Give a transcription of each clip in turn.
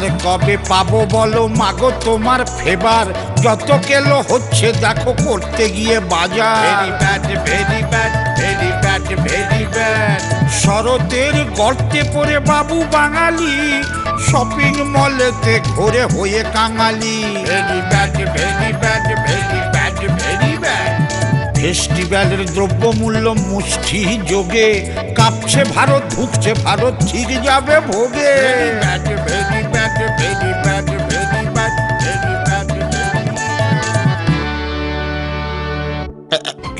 আর কবে পাবো বলো? মাগো তোমার ফেবার যত কেলো হচ্ছে দেখো করতে গিয়ে বাজার। ভেরি ভেরি ভেরি ভেরি শরতের গর্তে পড়ে বাবু বাঙালি শপিং মলেতে ঘোরে হয়ে কাঙালি। Very bad very bad very ফেস্টিভ্যালের দ্রব্যমূল্য মুষ্টি যোগে কাঁপছে ভারত ধুকছে ভারত ঠিক যাবে ভোগে।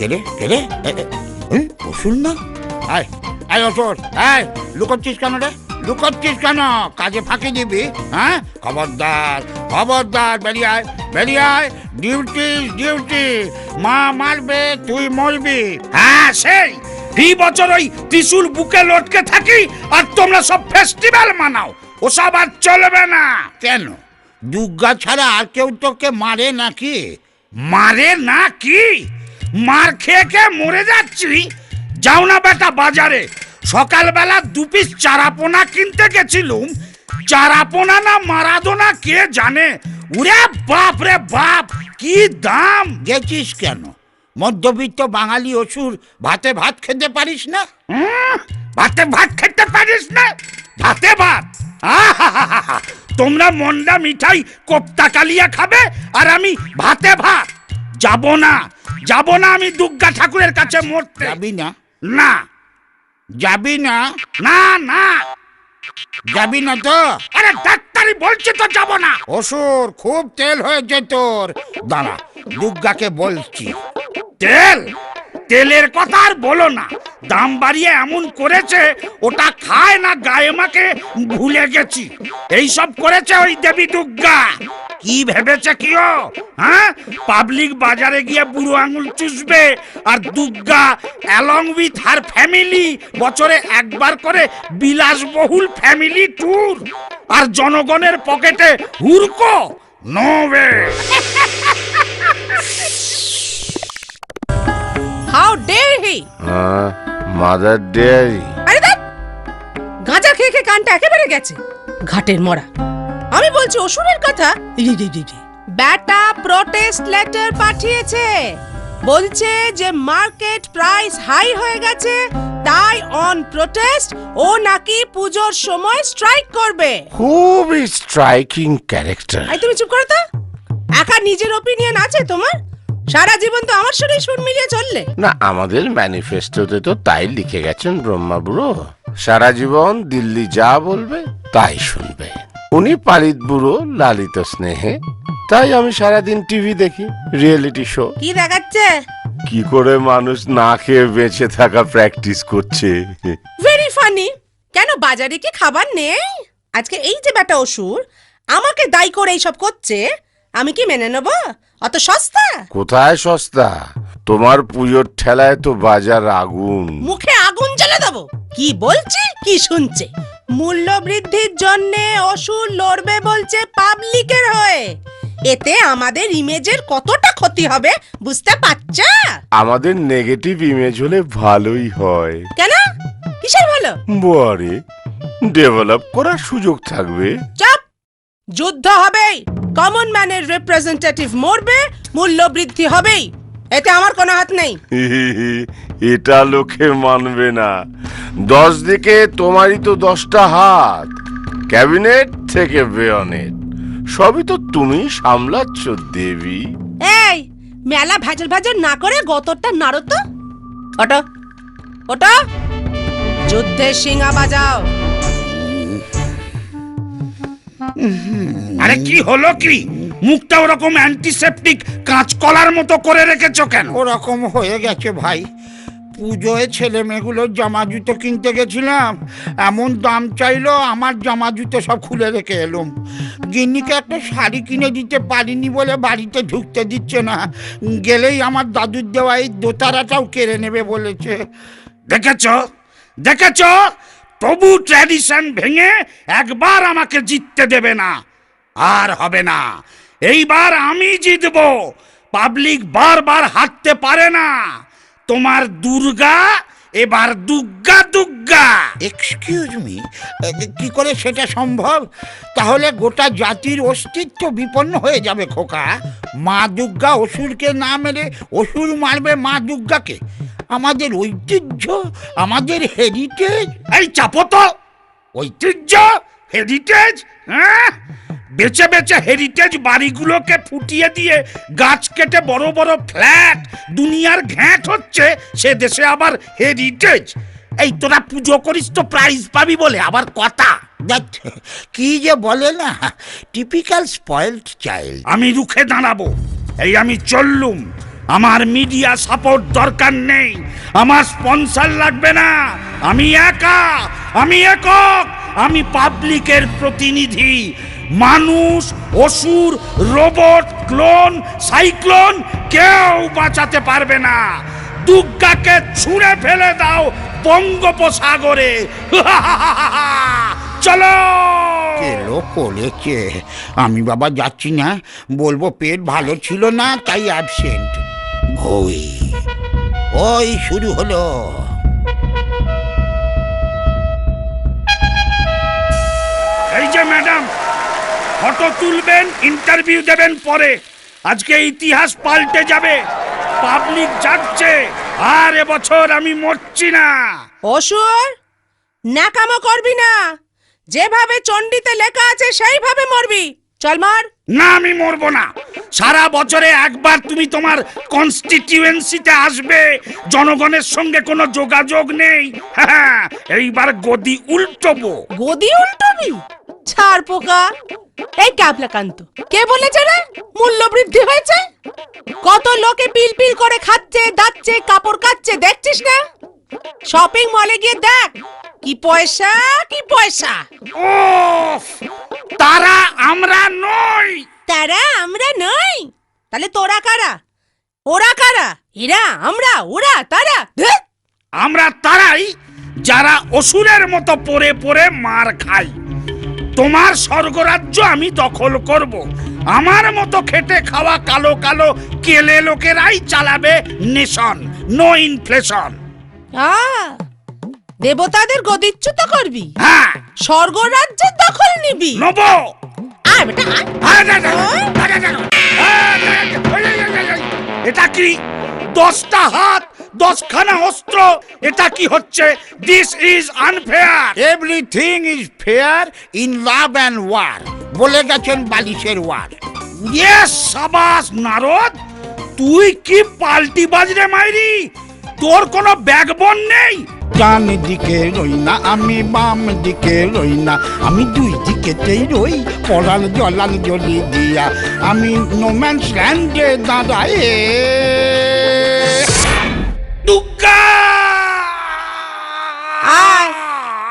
কেরে কেরে অসুর না। আয় আয় অসুর আয় লুকোচ্ছিস কেন রে? লুকোচ্ছিস কেন? কাজে ফাঁকি দিবি হ্যাঁ? খবরদার খবরদার, বেরিয়ে আয় বেরিয়ে আয়। ডিউটি ডিউটি, মা মারবে, তুই মরবি। হ্যাঁ সেই ফি বছর ওই ত্রিশুল বুকে লটকে থাকি আর তোমরা সব ফেস্টিভ্যাল মানাও। ওসব আর চলবে না। কেন? দুর্গা ছাড়া আর কেউ তোকে মারে নাকি? মারে না কি? মার খেয়ে খেয়ে মরে যাচ্ছি? যাও না বেটা বাজারে। সকালবেলা দু পিস চারাপোনা কিনতে গেছিলুম। চারাপোনা না মারাদোনা কে জানে? উরে বাপ রে বাপ কি দাম? গেছিস কেন? মধ্যবিত্ত বাঙালি অসুর ভাতে ভাত খেতে পারিস না? ভাতে ভাত খেতে পারিস না? ভাতে ভাত। তোমরা মন্ডা মিঠাই কোপ্তা কালিয়া খাবে আর আমি ভাতে ভাত। যাব না যাব না আমি দুর্গা ঠাকুরের কাছে মরতে। যাবি না? না। যাবি না? না না। যাবি না তো? আরে ডাক্তারি বলছে তো যাব না। অসুর খুব তেল হয়েছে তোর। দাঁড়া দুর্গাকে বলছি। তেল? তেলের কথা আর বলো না। দাম বাড়িয়ে এমন করেছে, ওটা খায় না গায়ে মাকে ভুলে গেছি। এই সব করেছে ওই দেবী দুর্গা। কি ভেবেছে কি ও? হ্যাঁ? পাবলিক বাজারে গিয়ে বুড়ো আঙুল চুষবে, আর Durga along with her family বছরে একবার করে বিলাসবহুল ফ্যামিলি ট্যুর আর জনগণের পকেটে হুরকো no way how dare he Mother Dairy আরে দেখ গাঁজা খেয়ে খেয়ে কানটা একেবারে গেছে। ঘাটের মরা। আমি বলছি অসুরের কথা। ব্যাটা প্রোটেস্ট লেটার পাঠিয়েছে। বলছে যে মার্কেট প্রাইস হাই হয়ে গেছে তাই অন প্রোটেস্ট ও নাকি পুজোর সময় স্ট্রাইক করবে। খুবই স্ট্রাইকিং ক্যারেক্টার আই তুমি চুপ করো তো। একা নিজের ওপিনিয়ন আছে তোমার? সারা জীবন তো আমার সঙ্গে সুর মিলিয়ে চললে। না আমাদের ম্যানিফেস্টোতে তো তাই লিখে গেছেন ব্রহ্মা বুড়ো। সারা জীবন দিল্লি যা বলবে তাই শুনবে। উনি পালিত বুড়ো লালিত স্নেহে। তাই আমি সারাদিন টিভি দেখি রিয়েলিটি শো। কি দেখাচ্ছে? কি করে মানুষ না খেয়ে বেঁচে থাকা প্র্যাকটিস করছে? ভেরি ফানি কেন বাজারে কি খাবার নেই? আজকে এই যে বেটা অসুর আমাকে দায়ী করে এইসব করছে আমি কি মেনে নেব? অত সস্তা? কোথায় সস্তা? তোমার পুজোর ঠেলায় তো বাজার আগুন। মুখে আগুন জ্বালে দেবো? কি বলছে? কি শুনছে? মূল্য বৃদ্ধির জন্য অসুর লড়বে বলছে পাবলিকের হয়ে। এতে আমাদের ইমেজের কতটা ক্ষতি হবে বুঝতে পারছ? আমাদের নেগেটিভ ইমেজ হলে ভালোই হয়। কেন? কিসের ভালো? বরে ডেভেলপ করার সুযোগ থাকবে। চাপ যুদ্ধ হবেই। কমন ম্যানের রিপ্রেজেন্টেটিভ মরবে মূল্য বৃদ্ধি হবেই। এতে আমার কোনো হাত নেই। এটা লোকে মানবে না। দশ দিকে তোমারই তো দশটা হাত। ক্যাবিনেট থেকে বেয়নেট সবই তো তুমি সামলাচ্ছ দেবী। এই মেলা ভেজল ভেজল না করে গতরটা নাড়ো তো। ওটা ওটো যুদ্ধের সিঙ্গা বাজাও। আরে কি হলো কি? মুখটা ওরকম অ্যান্টিসেপটিক কাঁচকলার মতো করে রেখেছো কেন? ওরকম হয়ে গেছে ভাই। পুজোয় ছেলে মেয়েগুলোর জামা জুতো কিনতে গেছিলাম। এমন দাম চাইলো আমার জামা জুতো সব খুলে রেখে এলুম। গিন্নিকে একটা শাড়ি কিনে দিতে পারিনি বলে বাড়িতে ঢুকতে দিচ্ছে না। গেলেই আমার দাদুর দেওয়া এই দোতারাটাও কেড়ে নেবে বলেছে। দেখেছ? দেখেছ? তবু ট্র্যাডিশন ভেঙে একবার আমাকে জিততে দেবে না। আর হবে না। এইবার আমি জিতব। পাবলিক বারবার হাঁটতে পারে না। তোমার দুর্গা, এবার দুগ্গা দুগ্গা। এক্সকিউজ মি কি করে সেটা সম্ভব? তাহলে গোটা জাতির অস্তিত্ব বিপন্ন হয়ে যাবে খোকা। মা দুর্গা অসুরকে না মেরে অসুর মারবে মা দুর্গাকে আমাদের ঐতিহ্য আমাদের হেরিটেজ এই চাপো তো ঐতিহ্য হেরিটেজ হ্যাঁ? বেচে বেচে হেরিটেজ বাড়িগুলোকে ফুটিয়ে দিয়ে গাছ কেটে বড় বড় ফ্ল্যাট দুনিয়ার ঘ্যাঁট হচ্ছে সে দেশে আবার হেরিটেজ এই তোরা পুজো করিস তো প্রাইজ পাবি বলে আবার কথা। কি যে বলে না টিপিক্যাল স্পয়েলড চাইল্ড আমি রুখে দাঁড়াবো এই আমি চললুম। আমার মিডিয়া সাপোর্ট দরকার নেই। আমার স্পন্সর লাগবে না। আমি একা, আমি একক, আমি পাবলিকের প্রতিনিধি। মানুষ, অসুর রোবট ক্লোন সাইক্লোন কেউ বাঁচাতে পারবে না। দুর্গাকে ছুঁড়ে ফেলে দাও বঙ্গোপসাগরে। চলো! এলো করেছে আমি বাবা যাচ্ছি না। বলব পেট ভালো ছিল না, তাই অ্যাবসেন্ট ওই ওই শুরু হলো। এই যে ম্যাডাম ফটো তুলবেন ইন্টারভিউ দেবেন পরে। আজকে ইতিহাস পাল্টে যাবে পাবলিক যাচ্ছে আর এবছর আমি মরছি না। অসুর ন্যাকামো করবি না। যেভাবে চণ্ডীতে লেখা আছে সেইভাবে মরবি। চল মার। না আমি মরবো না। সারা বছরে একবার তুমি তোমার কনস্টিটিউয়েন্সিতে আসবে জনগণের সঙ্গে কোনো যোগাযোগ নেই। হ্যাঁ এইবার গদি উল্টবো। গদি উল্টবি? ছাড় পোকা। এই কাবলাকান্ত কে বলেছে রে? মূল্য বৃদ্ধি হয়েছে? কত লোকে পিল পিল করে খাচ্ছে দাচ্ছে কাপড় কাচ্ছে দেখছিস না? শপিং মলে গিয়ে দেখ কি পয়সা কি পয়সা ওফ তারা আমরা নই তারা আমরা নই তাহলে তোরা কারা? ওরা কারা? এরা আমরা ওরা তারা। ধ্যাৎ। আমরা তারাই যারা অসুরের মতো পড়ে পড়ে মার খাই। তোমার স্বর্গরাজ্য আমি দখল করব। আমার মতো খেটে খাওয়া কালো কালো কেলে লোকেরাই চালাবে নেশন নো ইনফ্লেশন আ, দেবতাদের গদিচ্যুত করবি? হ্যাঁ। স্বর্গরাজ্যের দখল নিবি? নবো। আয় বেটা আয়। এটা কি? দশটা হাত দশখানা অস্ত্র এটা কি হচ্ছে? This is unfair everything is fair in love and war বলে গেছেন বালিশের ওয়ার ইয়েস সাবাস নারদ তুই কি পাল্টি বাজরে মাইরি? তোর কোনো ব্যাকবোন নেই? ডান দিকে রই না আমি বাম দিকে রই না। আমি দুই দিকেতেই রই পড়াল জলাল জলি দিয়া। আমি নোম্যান্স ল্যান্ডে দাঁড়ায়। দুর্গা আয়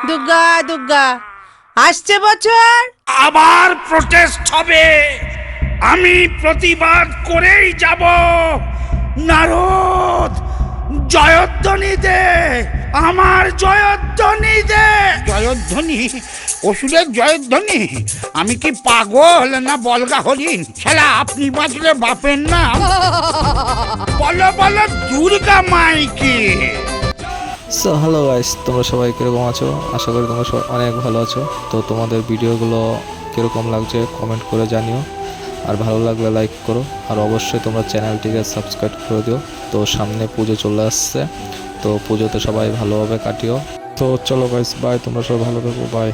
দুর্গা দুর্গা আসছে বছর। আবার প্রটেস্ট হবে। আমি প্রতিবাদ করেই যাব। নারদ! জয়ধ্বনি দে আমার জয়ধ্বনি দে। জয়ধ্বনি অসুরের জয়ধ্বনি আমি কি পাগল না বলগা হরিণ? শালা আপনি বাঁচলে বাপের নাম। বলো বলো দুর্গা মাইকি। সো হ্যালো গাইস তোমরা সবাই কীরকম আছো? আশা করি তোমরা সবাই অনেক ভালো আছো। তো তোমাদের ভিডিওগুলো কীরকম লাগছে কমেন্ট করে জানিও। আর ভালো লাগলে লাইক করো। আর অবশ্যই তোমরা চ্যানেলটিকে সাবস্ক্রাইব করে দিও। তো সামনে পুজো চলে আসছে। তো পুজোতে সবাই ভালোভাবে কাটিও। তো চলো গাইস বাই তোমরা সবাই ভালো থাকো। বাই